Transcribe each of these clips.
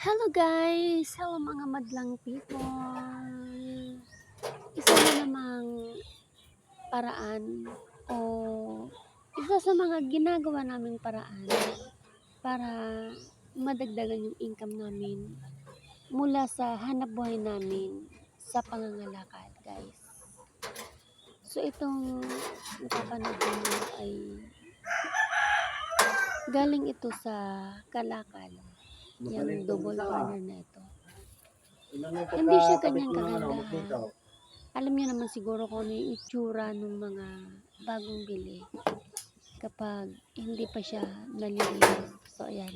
Hello guys! Hello mga madlang people! Isa na namang paraan o isa sa mga ginagawa naming paraan para madagdagan yung income namin mula sa hanap buhay namin sa pangangalakal guys. So itong napapanood niyo ay galing ito sa kalakal yung double corner na ito. Hindi siya ganyan kaganda. Alam niyo naman siguro kung ano yung itsura ng mga bagong bili kapag hindi pa siya nalilinis. So, ayan.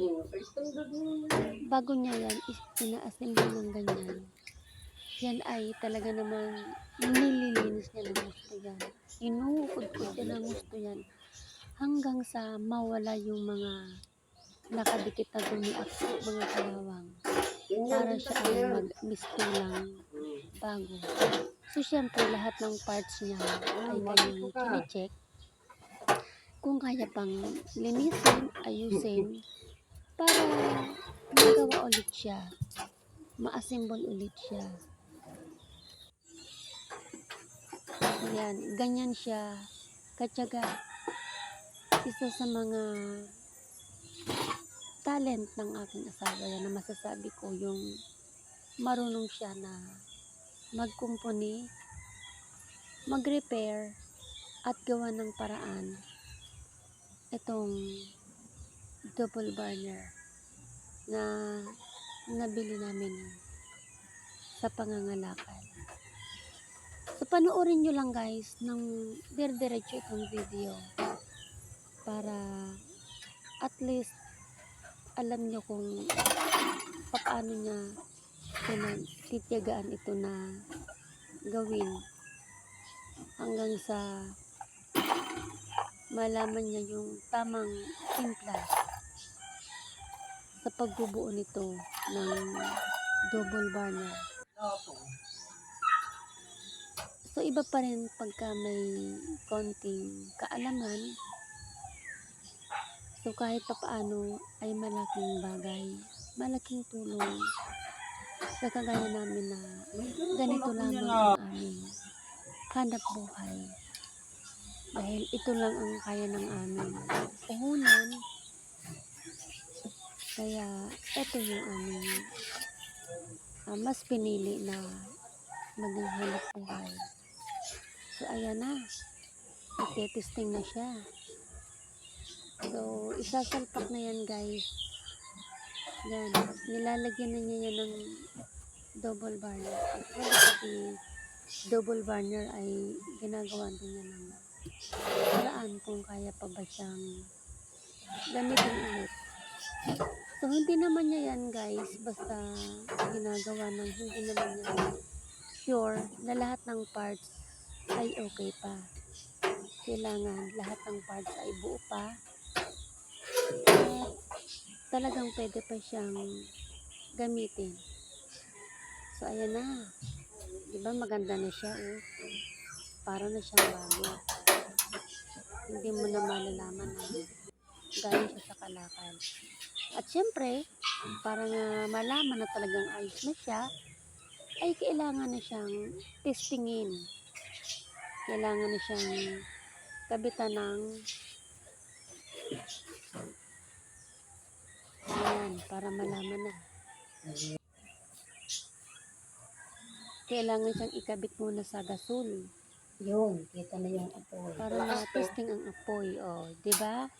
Bago niya yan, is- ina-assemble ng ganyan. Yan ay talaga naman nililinis niya ng gusto yan. Inuukod-kod niya ng gusto yan hanggang sa mawala yung mga nakadikit na dumi at mga kalawang para siya ay mag-misting lang bago. So, syempre, lahat ng parts niya ay kanyang check kung kaya pang linisin, ayusin, para magawa ulit siya. Ma-assemble ulit siya. Ayan, ganyan siya katyaga. Isa sa mga talent ng aking asawa yan na masasabi ko yung marunong siya na magkumpuni, mag-repair, at gawa ng paraan itong double burner na nabili namin sa pangangalakal. So, panoorin nyo lang guys ng dire-diretso itong video para at least alam nyo kung paano niya pinagtitiyagaan ito na gawin hanggang sa malaman niya yung tamang timpla sa pagbubuo nito ng double burner. So, iba pa rin pagka may konting kaalaman. So, kahit pa paano ay malaking bagay, malaking tulong sa kagaya namin na ganito lamang ang aming hanap buhay. Dahil ito lang ang kaya ng aming puhunan. Kaya, ito yung aming ah, mas pinili na maging hanap buhay. So, ayan na. Ite-testing na siya. So, isasalpak na yan guys. Yan. Nilalagyan na niya yan ng double burner. Actually, double burner ay ginagawa din niya ng paraan kung kaya pa ba siyang gamitin ulit. So, hindi naman niya yan guys. Basta ginagawa ng hindi naman niya sure na lahat ng parts ay okay pa. Kailangan lahat ng parts ay buo pa. Talagang pwede pa siyang gamitin. So, ayan na. Diba maganda na siya eh. Para na siyang bago. Hindi mo na malalaman na galing siya sa kalakal. At syempre, para nga malaman na talagang ayos na siya, ay kailangan na siyang testingin. Kailangan na siyang kabitan ng Ayan, para malaman na. Kailangan siyang ikabit muna sa gasol Yun, kita na yung apoy. para ma-testing ang apoy. O, di ba?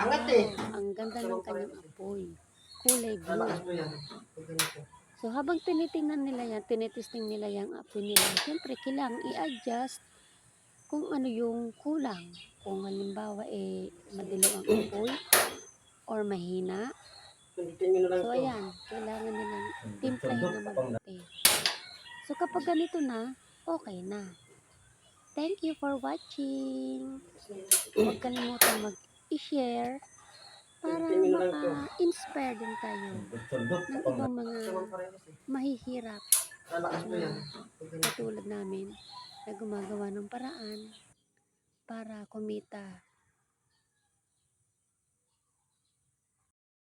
Angat eh. Ang ganda ng kanyang apoy. Kulay blue. So, habang tinitingnan nila yan, tinitesting nila yung apoy nila, siyempre, kailangan i-adjust kung ano yung kulang. Kung halimbawa, eh, madilaw ang apoy or mahina. Pindutin nyo na lang So, ito. ayan, kailangan nilang timplahin na mabuti. So, kapag ganito na, okay na. Thank you for watching. Huwag kalimutan mag-share para maka-inspire din tayo ng ibang mga mahihirap ganito. katulad namin na gumagawa ng paraan para kumita